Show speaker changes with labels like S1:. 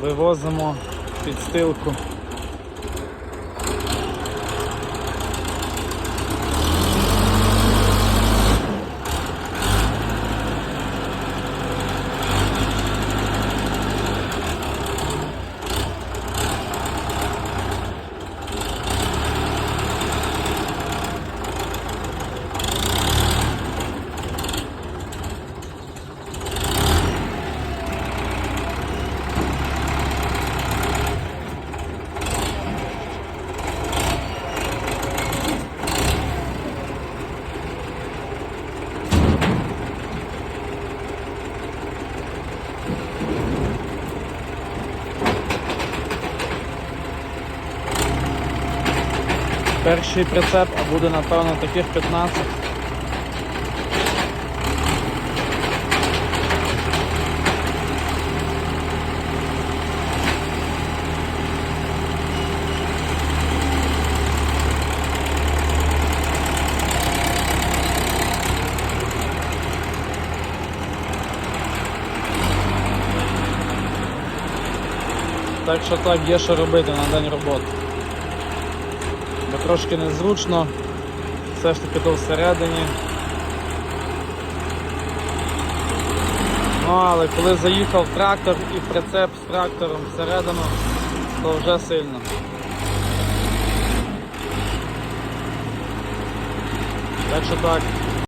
S1: Вивозимо підстилку. Перший прицеп, а буде напевно таких 15. Так що так, є що робити на день роботи. Бо трошки незручно, все ж таки то всередині. Ну, але коли заїхав трактор і прицеп з трактором всередину, то вже сильно. Так що так.